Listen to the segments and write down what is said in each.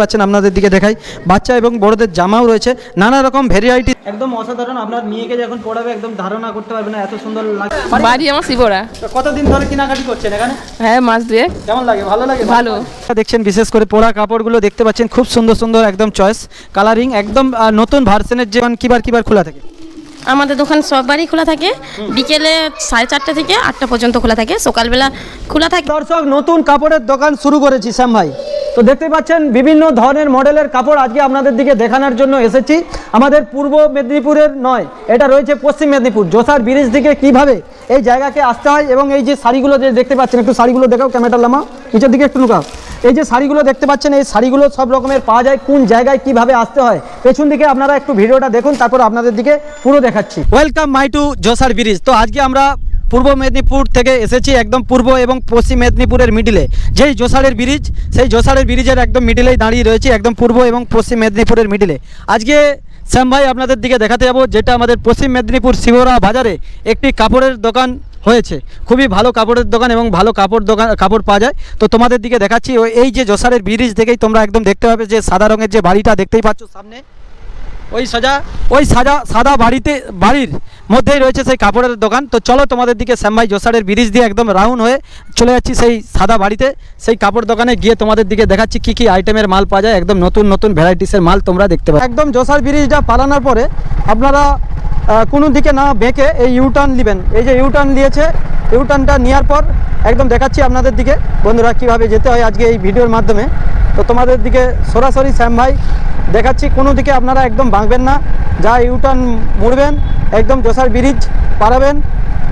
পাচ্ছেন আপনাদের দিকে দেখাই। বাচ্চা এবং বড়দের জামাও রয়েছে। নানা রকম ভ্যারাইটি একদম অসাধারণ আপনার মেয়েকে যখন পড়াবে একদম ধারণা করতে পারবে না এত সুন্দর লাগে বাড়ি আমার শিবরা। কতদিন ধরে কেনাকাটি করছেন এখানে? হ্যাঁ মাস দিয়ে কেমন লাগে? ভালো লাগে? ভালো। দেখছেন বিশেষ করে পোড়া কাপড়গুলো দেখতে পাচ্ছেন খুব সুন্দর সুন্দর একদম চয়েস কালারিং একদম নতুন ভার্সনের যেমন কিবার কিবার খোলা থাকে। আমাদের দোকান সববারই খোলা থাকে। বিকেলে সাড়ে চারটে থেকে আটটা পর্যন্ত খোলা থাকে। সকালবেলা খোলা থাকে। দর্শক নতুন কাপড়ের দোকান শুরু করেছি শ্যাম ভাই। তো দেখতে পাচ্ছেন, বিভিন্ন ধরনের মডেলের কাপড় আজকে আপনাদের দিকে দেখানোর জন্য এসেছি। আমাদের পূর্ব মেদিনীপুরের নয়, এটা রয়েছে পশ্চিম মেদিনীপুর। জোসার ব্রিজ দিকে কীভাবে এই জায়গাকে আসতে হয় এবং এই যে শাড়িগুলো যে দেখতে পাচ্ছেন, একটু শাড়িগুলো দেখাও ক্যামেরাটা লামা। নিচের দিকে একটু লুকাও। এই যে শাড়িগুলো দেখতে পাচ্ছেন, এই শাড়িগুলো সব রকমের পাওয়া যায়, কোন জায়গায় কীভাবে আসতে হয়। পেছন দিকে আপনারা একটু ভিডিওটা দেখুন, তারপর আপনাদের দিকে পুরো দেখাচ্ছি। ওয়েলকাম মাই টু জোসার ব্রিজ। তো আজকে আমরা পূর্ব মেদিনীপুর থেকে এসেছি একদম পূর্ব এবং পশ্চিম মেদিনীপুরের মিডিলে। যেই জোসারের ব্রিজ, সেই জোসারের ব্রিজের একদম মিডিলেই দাঁড়িয়ে রয়েছে, একদম পূর্ব এবং পশ্চিম মেদিনীপুরের মিডিলে। আজকে শ্যাম ভাই আপনাদের দিকে দেখাতে যাব, যেটা আমাদের পশ্চিম মেদিনীপুর শিবরা বাজারে একটি কাপড়ের দোকান হয়েছে। খুবই ভালো কাপড়ের দোকান এবং ভালো কাপড় দোকান, কাপড় পাওয়া যায়। তো তোমাদের দিকে দেখাচ্ছি এই যে জোসারের ব্রিজ থেকেই তোমরা একদম দেখতে পাবে যে সাদা রঙের যে বাড়িটা দেখতেই পাচ্ছ সামনে। ওই সাজা ওই সাজা, সাদা বাড়িতে, বাড়ির মধ্যেই রয়েছে সেই কাপড়ের দোকান। তো চলো তোমাদের দিকে শ্যামভাই জোসারের ব্রিজ দিয়ে একদম রাউন্ড হয়ে চলে যাচ্ছি সেই সাদা বাড়িতে। সেই কাপড় দোকানে গিয়ে তোমাদের দিকে দেখাচ্ছি কি কি আইটেমের মাল পাওয়া যায়। একদম নতুন নতুন ভ্যারাইটিসের মাল তোমরা দেখতে পাবে একদম জোসার ব্রিজটা পালানোর পরে আপনারা কোনো দিকে না বেঁকে এই ইউটার্ন নেবেন। এই যে ইউটার্ন নিয়েছে ইউটার্নটা নেওয়ার পর একদম দেখাচ্ছি আপনাদের দিকে। বন্ধুরা, কীভাবে যেতে হয় আজকে এই ভিডিওর মাধ্যমে? তো তোমাদের দিকে সরাসরি শ্যাম ভাই দেখাচ্ছি। কোনো দিকে আপনারা একদম বাঁকবেন না। যা ইউটার্ন মুড়বেন, একদম জোসার ব্রিজ পারাবেন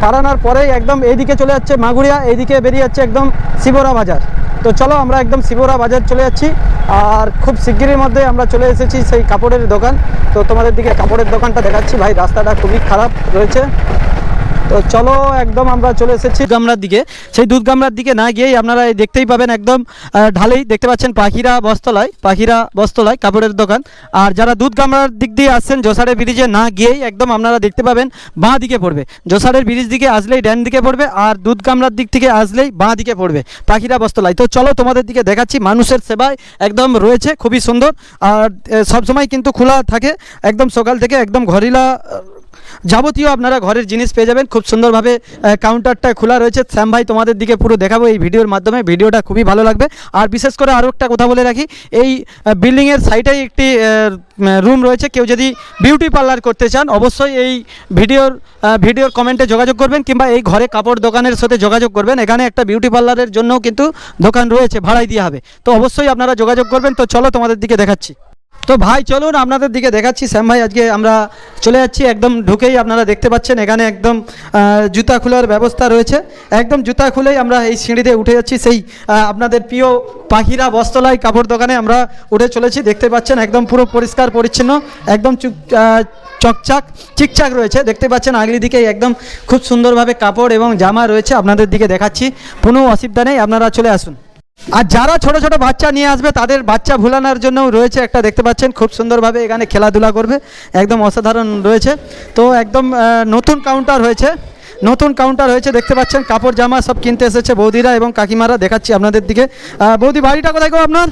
পারানোর পরেই একদম এইদিকে চলে যাচ্ছে মাগুরিয়া, এইদিকে বেরিয়ে যাচ্ছে একদম শিবরা বাজার। তো চলো আমরা একদম শিবরা বাজার চলে যাচ্ছি। আর খুব শিগগিরের মধ্যে আমরা চলে এসেছি সেই কাপড়ের দোকান। তো তোমাদের দিকে কাপড়ের দোকানটা দেখাচ্ছি। ভাই, রাস্তাটা খুবই খারাপ রয়েছে। তো চলো একদম আমরা চলে এসেছি গামলার দিকে। সেই দুধ গামলার দিকে না গিয়েই আপনারা দেখতেই পাবেন একদম ঢালেই দেখতে পাচ্ছেন পাখিরা বস্তলায় পাখিরা বস্তলায় কাপড়ের দোকান। আর যারা দুধ গামলার দিক দিয়ে আসছেন জোসারের ব্রিজে না গিয়েই একদম আপনারা দেখতে পাবেন বাঁ দিকে পড়বে। জোসারের ব্রিজ দিকে আসলেই ড্যান দিকে পড়বে আর দুধ গামলার দিক থেকে আসলেই বাঁ দিকে পড়বে পাখিরা বস্তলায় তো চলো তোমাদের দিকে দেখাচ্ছি, মানুষের সেবায় একদম রয়েছে, খুবই সুন্দর। আর সব সময় কিন্তু খোলা থাকে, একদম সকাল থেকে একদম ঘরিলা যাবতীয় আপনারা ঘরের জিনিস পেয়ে যাবেন খুব সুন্দরভাবে কাউন্টারটা খোলা রয়েছে। শ্যাম ভাই, তোমাদের দিকে পুরো দেখাবো এই ভিডিওর মাধ্যমে। ভিডিওটা খুবই ভালো লাগবে। আর বিশেষ করে আরও একটা কথা বলে রাখি, এই বিল্ডিংয়ের সাইডেই একটি রুম রয়েছে। কেউ যদি বিউটি পার্লার করতে চান, অবশ্যই এই ভিডিওর ভিডিওর কমেন্টে যোগাযোগ করবেন কিংবা এই ঘরে কাপড় দোকানের সাথে যোগাযোগ করবেন। এখানে একটা বিউটি পার্লারের জন্যও কিন্তু দোকান রয়েছে ভাড়াই দেওয়া হবে। তো অবশ্যই আপনারা যোগাযোগ করবেন। তো চলো তোমাদের দিকে দেখাচ্ছি। তো ভাই চলুন আপনাদের দিকে দেখাচ্ছি। শ্যাম ভাই আজকে আমরা চলে যাচ্ছি। একদম ঢুকেই আপনারা দেখতে পাচ্ছেন এখানে একদম জুতা খোলার ব্যবস্থা রয়েছে। একদম জুতা খুলেই আমরা এই সিঁড়িতে উঠে যাচ্ছি। সেই আপনাদের প্রিয় পাখিরা বস্তলায় কাপড় দোকানে আমরা উঠে চলেছি। দেখতে পাচ্ছেন একদম পুরো পরিষ্কার পরিচ্ছন্ন একদম আহ, চকচাক ঠিকঠাক রয়েছে। দেখতে পাচ্ছেন আগলি দিকে একদম খুব সুন্দরভাবে কাপড় এবং জামা রয়েছে। আপনাদের দিকে দেখাচ্ছি কোনো অসুবিধা নেই। আপনারা চলে আসুন। আর যারা ছোট ছোট বাচ্চা নিয়ে আসবে, তাদের বাচ্চা ভুলানোর জন্য রয়েছে একটা, দেখতে পাচ্ছেন, খুব সুন্দরভাবে এখানে খেলাধুলা করবে। একদম অসাধারণ রয়েছে। তো একদম নতুন কাউন্টার হয়েছে। নতুন কাউন্টার হয়েছে, দেখতে পাচ্ছেন, কাপড় জামা সব কিনতে এসেছে বৌদিরা এবং কাকিমারা, দেখাচ্ছি আপনাদের দিকে। বৌদি, বাড়িটা কোথায় গো আপনার?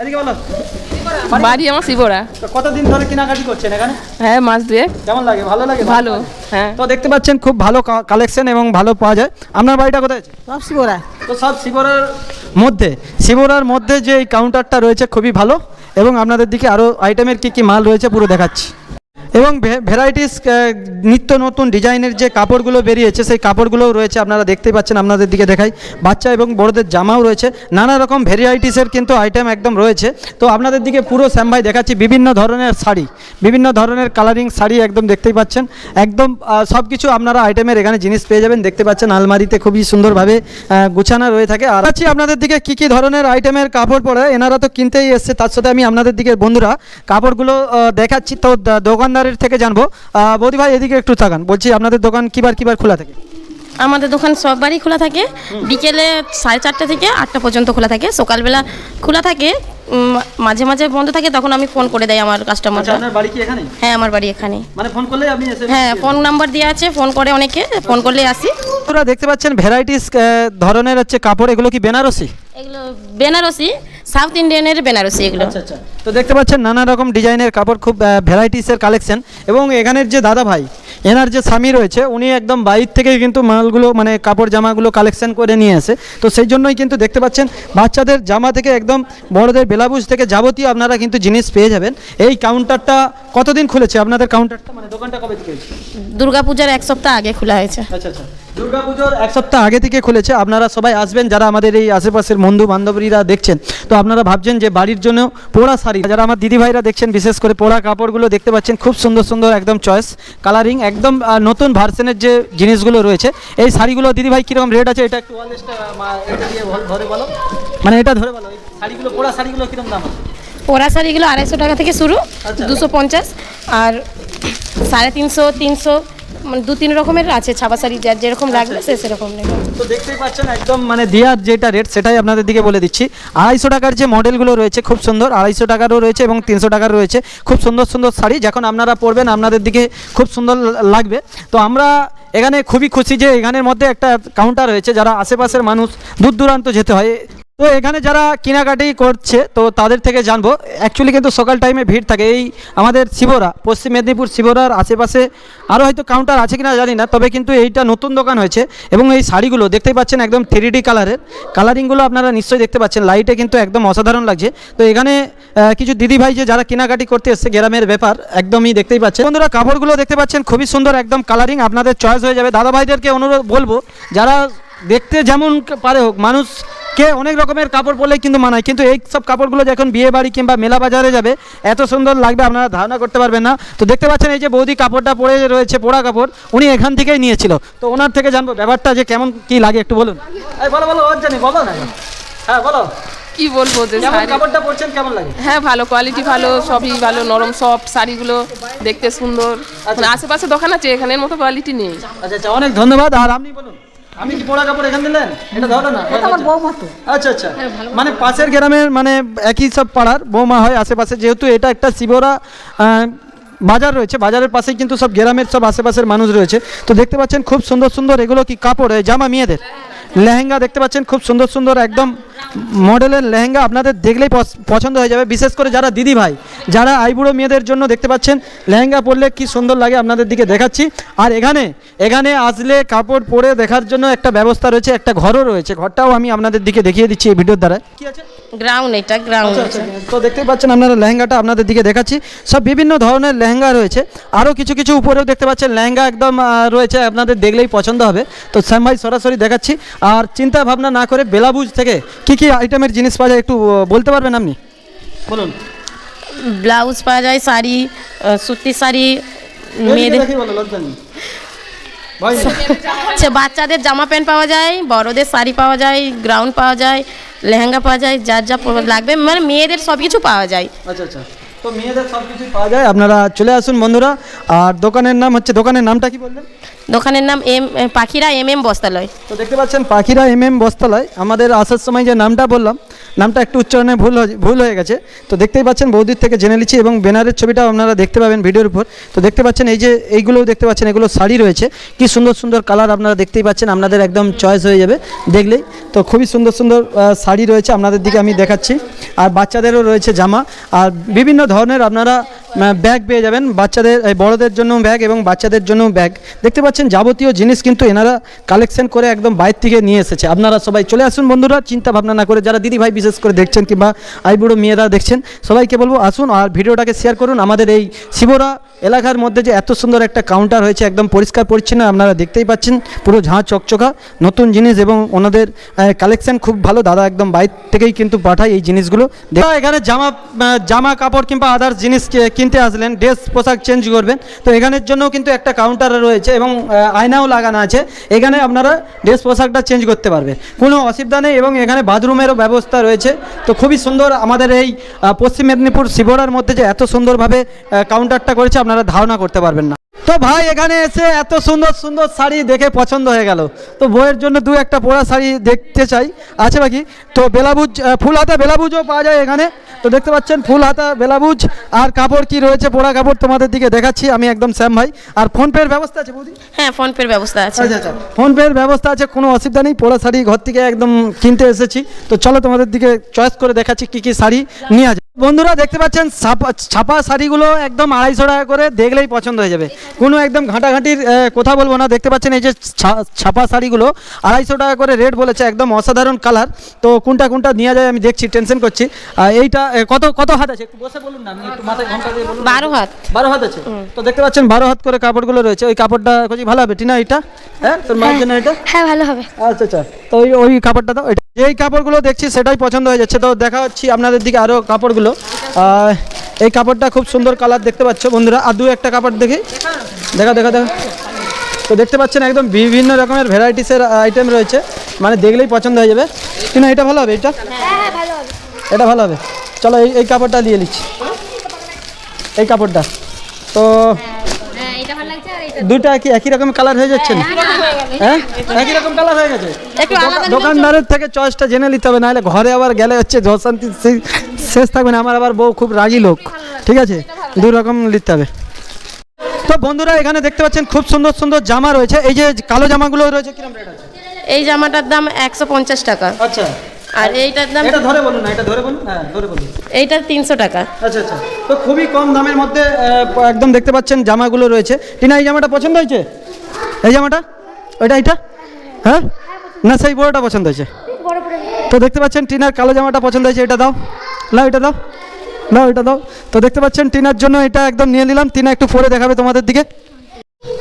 এদিকে বলো। বাড়ি আমার শিবরা। কতদিন ধরে কেনাকাটি করছেন এখানে? হ্যাঁ কেমন লাগে? ভালো লাগে? ভালো হ্যাঁ। তো দেখতে পাচ্ছেন খুব ভালো কালেকশন এবং ভালো পাওয়া যায়। আপনার বাড়িটা কোথায় আছে? সব শিবরা। তো সব শিবরার মধ্যে। শিবরার মধ্যে যে এই কাউন্টারটা রয়েছে খুবই ভালো। এবং আপনাদের দিকে আরও আইটেমের কি কি মাল রয়েছে পুরো দেখাচ্ছি। এবং ভ্যারাইটিস নিত্য নতুন ডিজাইনের যে কাপড়গুলো বেরিয়েছে, সেই কাপড়গুলোও রয়েছে, আপনারা দেখতেই পাচ্ছেন, আপনাদের দিকে দেখাই। বাচ্চা এবং বড়দের জামাও রয়েছে। নানা রকম ভ্যারাইটিসের কিন্তু আইটেম একদম রয়েছে। তো আপনাদের দিকে পুরো শ্যামভাই দেখাচ্ছি, বিভিন্ন ধরনের শাড়ি, বিভিন্ন ধরনের কালারিং শাড়ি একদম দেখতেই পাচ্ছেন। একদম সব কিছু আপনারা আইটেমের এখানে জিনিস পেয়ে যাবেন, দেখতে পাচ্ছেন, আলমারিতে খুবই সুন্দরভাবে গুছানো রয়ে থাকে। আর আছি আপনাদের দিকে কি কি ধরনের আইটেমের কাপড় পরে, এনারা তো কিনতেই এসছে, তার সাথে আমি আপনাদের দিকে বন্ধুরা কাপড়গুলো দেখাচ্ছি। তো দা- থেকে জানব। বৌদি ভাই এদিকে একটু তাকান। বলছি আপনাদের দোকান কিবার কিবার খোলা থাকে? আমাদের দোকান সববারই খোলা থাকে। বিকেলে সাড়ে চারটে থেকে আটটা পর্যন্ত খোলা থাকে। সকালবেলা খোলা থাকে মাঝে মাঝে বন্ধ থাকে তখন আমি ফোন করে দেয় আমার আচ্ছা কাস্টমাররা আপনার বাড়ি কি এখানে? হ্যাঁ আমার বাড়ি এখানে। মানে ফোন করলে আপনি হ্যাঁ ফোন নাম্বার দেওয়া আছে ফোন করে অনেকে ফোন করলে আসি। আপনারা দেখতে পাচ্ছেন ভ্যারাইটিস ধরনের হচ্ছে কাপড় এগুলো কি বেনারসি? এগুলো বেনারসি সাউথ ইন্ডিয়ানের বেনারসি এগুলো। আচ্ছা আচ্ছা। তো দেখতে পাচ্ছেন নানা রকম ডিজাইনের কাপড় খুব ভ্যারাইটিসের কালেকশন এবং এখানের যে দাদা ভাই এনার যে স্বামী রয়েছে উনি একদম বাইর থেকেই কিন্তু মালগুলো মানে কাপড় জামাগুলো কালেকশন করে নিয়ে আসে। তো সেই জন্যই কিন্তু দেখতে পাচ্ছেন বাচ্চাদের জামা থেকে একদম বড়দের বেলাবুজ থেকে যাবতীয় আপনারা কিন্তু জিনিস পেয়ে যাবেন। এই কাউন্টারটা কতদিন খুলেছে? আপনাদের কাউন্টারটা মানে দোকানটা কবে থেকে? দুর্গাপূজার এক সপ্তাহ আগে খোলা হয়েছে। আচ্ছা আচ্ছা। দুর্গাপুজোর এক সপ্তাহ আগে থেকে খুলেছে। আপনারা সবাই আসবেন যারা আমাদের এই আশেপাশের বন্ধু বান্ধবীরা দেখছেন। তো আপনারা ভাবছেন যে বাড়ির জন্য পোড়া শাড়ি যারা আমার দিদি ভাইরা দেখছেন বিশেষ করে পোড়া কাপড়গুলো দেখতে পাচ্ছেন খুব সুন্দর সুন্দর একদম চয়েস কালারিং একদম নতুন ভার্সনের যে জিনিসগুলো রয়েছে এই শাড়িগুলো দিদি ভাই কীরকম রেট আছে? এটা একটু ওয়ালেসটা এটা দিয়ে ধরে বলো। মানে এটা ধরে বলো শাড়িগুলো পোড়া শাড়িগুলো কীরকম দাম আছে? পোড়া শাড়িগুলো আড়াইশো টাকা থেকে শুরু আচ্ছা। দুশো পঞ্চাশ আর সাড়ে তিনশো তিনশো মানে দু তিন রকমের আছে ছাপা শাড়ি যার যেরকম লাগবে সে সেরকম নেবে তো দেখতেই পাচ্ছেন একদম মানে দেওয়ার যেটা রেট সেটাই আপনাদের দিকে বলে দিচ্ছি। আড়াইশো টাকার যে মডেলগুলো রয়েছে খুব সুন্দর আড়াইশো টাকারও রয়েছে এবং তিনশো টাকার রয়েছে। খুব সুন্দর সুন্দর শাড়ি যখন আপনারা পরবেন আপনাদের দিকে খুব সুন্দর লাগবে। তো আমরা এখানে খুবই খুশি যে এখানের মধ্যে একটা কাউন্টার রয়েছে যারা আশেপাশের মানুষ দূর দূরান্ত যেতে হয়। তো এখানে যারা কেনাকাটি করছে, তো তাদের থেকে জানব। অ্যাকচুয়ালি কিন্তু সকাল টাইমে ভিড় থাকে। এই আমাদের শিবরা, পশ্চিম মেদিনীপুর শিবরার আশেপাশে আরও হয়তো কাউন্টার আছে কিনা জানি না, তবে কিন্তু এইটা নতুন দোকান হয়েছে এবং এই শাড়িগুলো দেখতেই পাচ্ছেন একদম থ্রি ডি কালারের কালারিংগুলো আপনারা নিশ্চয়ই দেখতে পাচ্ছেন। লাইটে কিন্তু একদম অসাধারণ লাগছে। তো এখানে কিছু দিদি ভাই যে যারা কেনাকাটি করতে এসছে, গ্রামের ব্যাপার, একদমই দেখতেই পাচ্ছেন। বন্ধুরা, কাপড়গুলো দেখতে পাচ্ছেন, খুবই সুন্দর একদম কালারিং আপনাদের চয়েস হয়ে যাবে। দাদা ভাইদেরকে অনুরোধ বলব, যারা দেখতে যেমন পারে হোক মানুষ কে অনেক রকমের কাপড় পরলেই কিন্তু মানায়। কিন্তু এই সব কাপড়গুলো যখন বিয়ে বাড়ি কিংবা মেলা বাজারে যাবে এত সুন্দর লাগবে আপনারা ধারণা করতে পারবেন না। তো দেখতে পাচ্ছেন এই যে বৌদি কাপড়টা পরে রয়েছে পোড়া কাপড় উনি এখান থেকেই নিয়েছিল। তো ওনার থেকে জানব ব্যাপারটা যে কেমন কি লাগে একটু বলুন। বলো বলো জানি বলো না। হ্যাঁ বলো। কি বলব যে কাপড়টা পরছেন কেমন লাগে? হ্যাঁ ভালো কোয়ালিটি ভালো সবই ভালো নরম সফট শাড়িগুলো দেখতে সুন্দর। মানে আশেপাশে দোকান আছে এখানের মতো কোয়ালিটি নেই। আচ্ছা আচ্ছা অনেক ধন্যবাদ। আর আপনি বলুন। আমি কি পোড়া কাপড় এখান দিলেন? এটা ধরো না আমার বৌমা তো। আচ্ছা আচ্ছা। মানে পাশের গ্রামের মানে একই সব পাড়ার বৌমা হয় আশেপাশে যেহেতু এটা একটা শিবরা বাজার রয়েছে বাজারের পাশেই কিন্তু সব গ্রামের সব আশেপাশের মানুষ রয়েছে। তো দেখতে পাচ্ছেন খুব সুন্দর সুন্দর এগুলো কি কাপড় জামা মেয়েদের? লেহেঙ্গা দেখতে পাচ্ছেন, খুব সুন্দর সুন্দর একদম মডেলের লেহেঙ্গা আপনাদের দেখলেই পছ- পছন্দ হয়ে যাবে। বিশেষ করে যারা দিদি ভাই, যারা আইবুড়ো মেয়েদের জন্য দেখতে পাচ্ছেন, লেহেঙ্গা পরলে কি সুন্দর লাগে আপনাদের দিকে দেখাচ্ছি। আর এখানে এখানে আসলে কাপড় পরে দেখার জন্য একটা ব্যবস্থা রয়েছে, একটা ঘরও রয়েছে। ঘরটাও আমি আপনাদের দিকে দেখিয়ে দিচ্ছি এই ভিডিওর দ্বারা কি আছে? গ্রাউন্ড এটা গ্রাউন্ড আচ্ছা, আচ্ছা, তো দেখতেই পাচ্ছেন আপনারা লেহেঙ্গাটা আপনাদের দিকে দেখাচ্ছি। সব বিভিন্ন ধরনের লেহেঙ্গা রয়েছে। আরও কিছু কিছু উপরেও দেখতে পাচ্ছেন লেহেঙ্গা একদম রয়েছে আপনাদের দেখলেই পছন্দ হবে। তো শ্যাম ভাই সরাসরি দেখাচ্ছি। আর চিন্তা ভাবনা না করে বেলাবুজ থেকে কি কি আইটেমের জিনিস পাওয়া যায় একটু বলতে পারবেন আপনি? বলুন। ব্লাউজ পাওয়া যায় শাড়ি সুতির শাড়ি মেয়েদের। আচ্ছা বাচ্চাদের জামা প্যান্ট পাওয়া যায় বড়দের শাড়ি পাওয়া যায় গ্রাউন্ড পাওয়া যায় লেহেঙ্গা পাওয়া যায় যার যা প- লাগবে মানে মেয়েদের সব কিছু পাওয়া যায় আচ্ছা আচ্ছা তো মেয়েদের সব কিছু পাওয়া যায়। আপনারা চলে আসুন বন্ধুরা। আর দোকানের নাম হচ্ছে দোকানের নামটা কি বললেন? দোকানের নাম এম পাখিরা এম এম বস্তালয়। তো দেখতে পাচ্ছেন পাখিরা এম এম বস্তালয়। আমাদের আসার সময় যে নামটা বললাম নামটা একটু উচ্চারণে ভুল ভুল হয়ে গেছে। তো দেখতেই পাচ্ছেন বৌদির থেকে জেনে নিচ্ছি এবং ব্যানারের ছবিটাও আপনারা দেখতে পাবেন ভিডিওর উপর। তো দেখতে পাচ্ছেন এই যে এইগুলোও দেখতে পাচ্ছেন এগুলো শাড়ি রয়েছে। কি সুন্দর সুন্দর কালার আপনারা দেখতেই পাচ্ছেন আপনাদের একদম চয়েস হয়ে যাবে দেখলেই। তো খুবই সুন্দর সুন্দর শাড়ি রয়েছে আপনাদের দিকে আমি দেখাচ্ছি। আর বাচ্চাদেরও রয়েছে জামা। আর বিভিন্ন ধরনের আপনারা ব্যাগ পেয়ে যাবেন। বাচ্চাদের বড়দের জন্য ব্যাগ এবং বাচ্চাদের জন্য ব্যাগ দেখতে পাচ্ছেন, যাবতীয় জিনিস কিন্তু এনারা কালেকশন করে একদম বাইরে থেকে নিয়ে এসেছে। আপনারা সবাই চলে আসুন বন্ধুরা, চিন্তা ভাবনা না করে যারা দিদি ভাই বিশেষ করে দেখছেন কিংবা আইবুড়ো মেয়েরা দেখছেন, সবাইকে বলব আসুন আর ভিডিওটাকে শেয়ার করুন। আমাদের এই শিবরা এলাকার মধ্যে যে এত সুন্দর একটা কাউন্টার হয়েছে, একদম পরিষ্কার পরিচ্ছন্ন, আপনারা দেখতেই পাচ্ছেন, পুরো ঝাঁ চকচকা, নতুন জিনিস এবং ওনাদের কালেকশন খুব ভালো। দাদা একদম বাইর থেকেই কিন্তু পাঠায় এই জিনিসগুলো। দেখা, এখানে জামা জামা কাপড় কিংবা আদার্স জিনিস কিনতে আসলেন ড্রেস পোশাক চেঞ্জ করবেন। তো এখানের জন্য কিন্তু একটা কাউন্টার রয়েছে এবং আয়নাও লাগানো আছে। এখানে আপনারা ড্রেস পোশাকটা চেঞ্জ করতে পারবে কোনো অসুবিধা নেই এবং এখানে বাথরুমেরও ব্যবস্থা রয়েছে। তো খুবই সুন্দর আমাদের এই পশ্চিম মেদিনীপুর শিবরার মধ্যে যে এত সুন্দরভাবে কাউন্টারটা করেছে, আপনারা ধারণা করতে পারবেন না। তো ভাই এখানে এসে এত সুন্দর সুন্দর শাড়ি দেখে পছন্দ হয়ে গেল। তো বইয়ের জন্য দু একটা পোড়া শাড়ি দেখতে চাই। আছে বাকি তো বেলাবুজ আহ, ফুল হাতা বেলাবুজও পাওয়া যায় এখানে। তো দেখতে পাচ্ছেন ফুল হাতা বেলাবুজ। আর কাপড় কি রয়েছে? পোড়া কাপড় তোমাদের দিকে দেখাচ্ছি। আমি একদম শ্যাম ভাই। আর ফোনপের ব্যবস্থা আছে বৌদি? হ্যাঁ ফোনপের ব্যবস্থা আছে। আচ্ছা আচ্ছা। ফোনপের ব্যবস্থা আছে কোনো অসুবিধা নেই। পোড়া শাড়ি ঘর থেকে একদম কিনতে এসেছি। তো চলো তোমাদের দিকে চয়েস করে দেখাচ্ছি কি কি শাড়ি নিয়ে বন্ধুরা দেখতে পাচ্ছেন ছাপা ছাপা শাড়িগুলো একদম আড়াইশো টাকা করে দেখলেই পছন্দ হয়ে যাবে। কোনো একদম ঘাঁটাঘাঁটির কথা বলব না। দেখতে পাচ্ছেন এই যে ছাপা শাড়িগুলো আড়াইশো টাকা করে রেট বলেছে একদম অসাধারণ কালার। তো কোনটা কোনটা নিয়ে যায় আমি দেখছি টেনশন করছি। এইটা কত কত হাত আছে? একটু বসে বলুন না আমি একটু মাথায় ঘণ্টা দিয়ে বলুন। বারো হাত। বারো হাত আছে? তো দেখতে পাচ্ছেন বারো হাত করে কাপড়গুলো রয়েছে। ওই কাপড়টা কচি ভালো হবে। টিনা এটা হ্যাঁ তোর মায়ের জন্য এটা? হ্যাঁ ভালো হবে। আচ্ছা আচ্ছা। তো ওই ওই কাপড়টা দাও। এটা যেই কাপড়গুলো দেখছি সেটাই পছন্দ হয়ে যাচ্ছে। তো দেখা হচ্ছি আপনাদের দিকে আরও কাপড়গুলো। আহ, এই কাপড়টা খুব সুন্দর কালার দেখতে পাচ্ছ বন্ধুরা। আর দু একটা কাপড় দেখি। দেখা দেখা দেখা। তো দেখতে পাচ্ছেন একদম বিভিন্ন রকমের ভ্যারাইটিসের আইটেম রয়েছে। মানে দেখলেই পছন্দ হয়ে যাবে। কিন্তু এটা ভালো হবে? এটা? এটা ভালো হবে। চলো এই এই কাপড়টা নিয়ে নিচ্ছি। এই কাপড়টা। তো দুইটা কি একই রকম কালার হয়ে যাচ্ছে না? হ্যাঁ? একই রকম কালার হয়ে গেছে? দোকানদারের থেকে চয়েসটা জেনে নিতে হবে নাহলে ঘরে আবার গেলে হচ্ছে সেই শেষ থাকবে না আমার আবার বউ খুব রাগি লোক। ঠিক আছে? দু রকম নিতে হবে। তো বন্ধুরা এখানে দেখতে পাচ্ছেন খুব সুন্দর সুন্দর জামা রয়েছে। এই যে কালো জামাগুলো রয়েছে কীরকম রেট আছে? এই জামাটার দাম একশো পঞ্চাশ টাকা। আচ্ছা। আর এইটার দাম এটা ধরে বলুন না এটা ধরে বলুন হ্যাঁ ধরে বলুন। এইটার তিনশো টাকা। আচ্ছা আচ্ছা। তো খুবই কম দামের মধ্যে একদম দেখতে পাচ্ছেন জামাগুলো রয়েছে। টিনা এই জামাটা পছন্দ হয়েছে? এই জামাটা? ওইটা এইটা? হ্যাঁ? না সেই বড়টা পছন্দ হয়েছে? তো দেখতে পাচ্ছেন টিনার কালো জামাটা পছন্দ হয়েছে এটা দাও। লাও এটা দাও। লাও এটা দাও। তো দেখতে পাচ্ছেন, টিনার জন্য এটা একদম নিয়ে নিলাম। টিনা একটু পরে দেখাবে তোমাদের দিকে।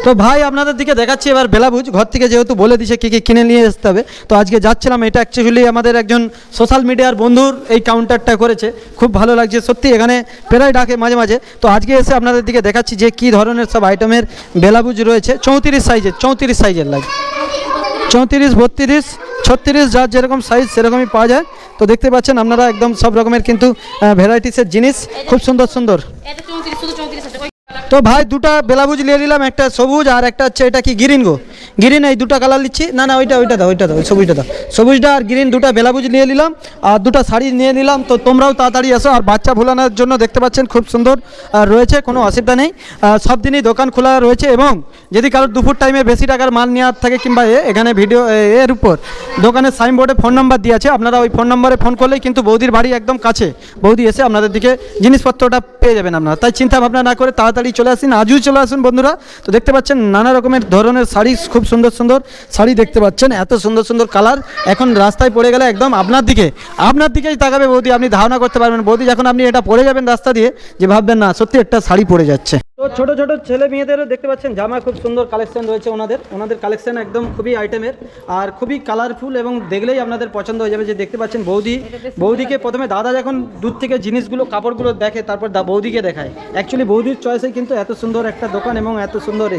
তো ভাই, আপনাদের দিকে দেখাচ্ছি এবার বেলাবুজ ঘর থেকে যেহেতু বলে দিছে কী কী কিনে নিয়ে আসতে হবে, তো আজকে যাচ্ছিলাম। এটা অ্যাকচুয়ালি আমাদের একজন সোশ্যাল মিডিয়ার বন্ধুর এই কাউন্টারটা করেছে। খুব ভালো লাগছে, সত্যি এখানে প্রায় ডাকে মাঝে মাঝে। তো আজকে এসে আপনাদের দিকে দেখাচ্ছি যে কী ধরনের সব আইটেমের বেলাবুজ রয়েছে। চৌত্রিশ সাইজের চৌত্রিশ সাইজের লাগে। চৌত্রিশ, বত্রিশ, ছত্রিশ, যার যেরকম সাইজ সেরকমই পাওয়া যায়। তো দেখতে পাচ্ছেন আপনারা একদম সব রকমের কিন্তু ভ্যারাইটিসের জিনিস। খুব সুন্দর সুন্দর। তো ভাই, দুটা বেলাবুজ নিয়ে নিলাম, একটা সবুজ আর একটা হচ্ছে, এটা কি গ্রিন গো? গ্রিন, এই দুটা কালার নিচ্ছি। না না, ওইটা ওইটা দাও ওইটা দাও সবুজটা দাও। সবুজটা আর গ্রিন দুটা বেলাবুজ নিয়ে নিলাম, আর দুটা শাড়ি নিয়ে নিলাম। তো তোমরাও তাড়াতাড়ি এসো, আর বাচ্চা ভোলানোর জন্য দেখতে পাচ্ছেন খুব সুন্দর রয়েছে, কোনো অসুবিধা নেই। সব দিনই দোকান খোলা রয়েছে, এবং যদি কারোর দুপুর টাইমে বেশি টাকার মাল নেওয়ার থাকে, কিংবা এখানে ভিডিও এর উপর, দোকানের সাইনবোর্ডে ফোন নাম্বার দিয়ে আছে, আপনারা ওই ফোন নম্বরে ফোন করলেই কিন্তু বৌদির বাড়ি একদম কাছে। বৌদি এসে আপনাদের দিকে জিনিসপত্রটা পেয়ে যাবেন আপনারা। তাই চিন্তা ভাবনা না করে তাড়াতাড়ি চলে আসুন, আজও চলে আসুন বন্ধুরা। তো দেখতে পাচ্ছেন নানা রকমের ধরনের শাড়ি, খুব সুন্দর সুন্দর শাড়ি দেখতে পাচ্ছেন, এত সুন্দর সুন্দর কালার। এখন রাস্তায় পড়ে গেলে একদম আপনার দিকে, আপনার দিকেই তাকাবে বৌদি, আপনি ধারণা করতে পারবেন। বৌদি, যখন আপনি এটা পড়ে যাবেন রাস্তা দিয়ে, যে ভাববেন না, সত্যি একটা শাড়ি পড়ে যাচ্ছে। তো ছোট ছোট ছেলে মেয়েদেরও দেখতে পাচ্ছেন, জামা খুব সুন্দর কালেকশন রয়েছে ওনাদের। ওনাদের কালেকশন একদম খুবই আইটেমের আর খুবই কালারফুল এবং দেখলেই আপনাদের পছন্দ হয়ে যাবে যে দেখতে পাচ্ছেন বৌদি। বৌদিকে প্রথমে দাদা যখন দূর থেকে জিনিসগুলো, কাপড়গুলো দেখে, তারপর বৌদিকে দেখায়। অ্যাকচুয়ালি বৌদির চয়েসে কিন্তু এত সুন্দর একটা দোকান এবং এত সুন্দর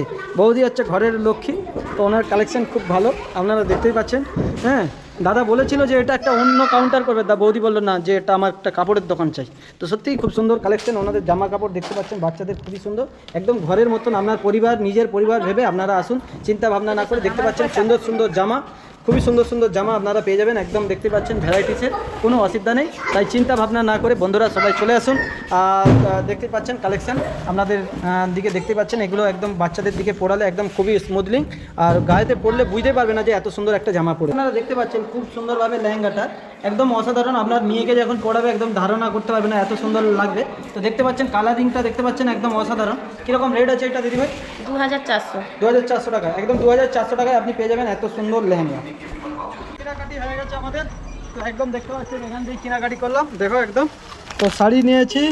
বৌদি হচ্ছে ঘরের লক্ষ্মী, তো ওনার কালেকশন খুব ভালো, আপনারা দেখতেই পাচ্ছেন হ্যাঁ। দাদা বলেছিল যে এটা একটা অন্য কাউন্টার করবে। দা বৌদি বলল, না, যে এটা আমার একটা কাপড়ের দোকান চাই। তো সত্যিই খুব সুন্দর কালেকশন ওনাদের জামা কাপড় দেখতে পাচ্ছেন, বাচ্চাদের খুবই সুন্দর। একদম ঘরের মতন আপনার পরিবার, নিজের পরিবার ভেবে আপনারা আসুন, চিন্তা ভাবনা না করে দেখতে পাচ্ছেন সুন্দর সুন্দর জামা। খুবই সুন্দর সুন্দর জামা আপনারা পেয়ে যাবেন, একদম দেখতে পাচ্ছেন ভ্যারাইটিসের, কোনো অসুবিধা নেই। তাই চিন্তা ভাবনা না করে বন্ধুরা সবাই চলে আসুন। আর দেখতে পাচ্ছেন কালেকশান আপনাদের দিকে দেখতে পাচ্ছেন, এগুলো একদম বাচ্চাদের দিকে পড়ালে একদম খুবই স্মুথলিং আর গায়েতে পড়লে বুঝতে পারবে না যে এত সুন্দর একটা জামা পড়ে আপনারা দেখতে পাচ্ছেন খুব সুন্দরভাবে লেহেঙ্গাটা একদম অসাধারণ। আপনার মেয়েকে যখন পড়াবে একদম ধারণা করতে পারবে না এত সুন্দর লাগবে। তো দেখতে পাচ্ছেন কালারিংটা দেখতে পাচ্ছেন একদম অসাধারণ। কীরকম রেট আছে এটা দিদি ভাই দু হাজার চারশো। দু হাজার চারশো টাকা। একদম দু হাজার চারশো টাকায় আপনি পেয়ে যাবেন এত সুন্দর লেহেঙ্গা। কেনাকাটি হয়ে গেছে আমাদের। তো একদম দেখতে পাচ্ছেন এখান থেকে কেনাকাটি করলাম। দেখো একদম। তো শাড়ি নিয়েছি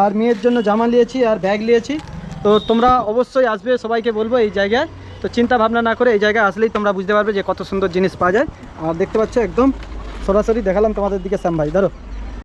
আর মেয়ের জন্য জামা নিয়েছি আর ব্যাগ নিয়েছি। তো তোমরা অবশ্যই আসবে সবাইকে বলব এই জায়গায়। তো চিন্তা ভাবনা না করে এই জায়গায় আসলেই তোমরা বুঝতে পারবে যে কত সুন্দর জিনিস পাওয়া যায়। আর দেখতে পাচ্ছ একদম সরাসরি দেখালাম তোমাদের দিকে শ্যাম ভাই ধরো।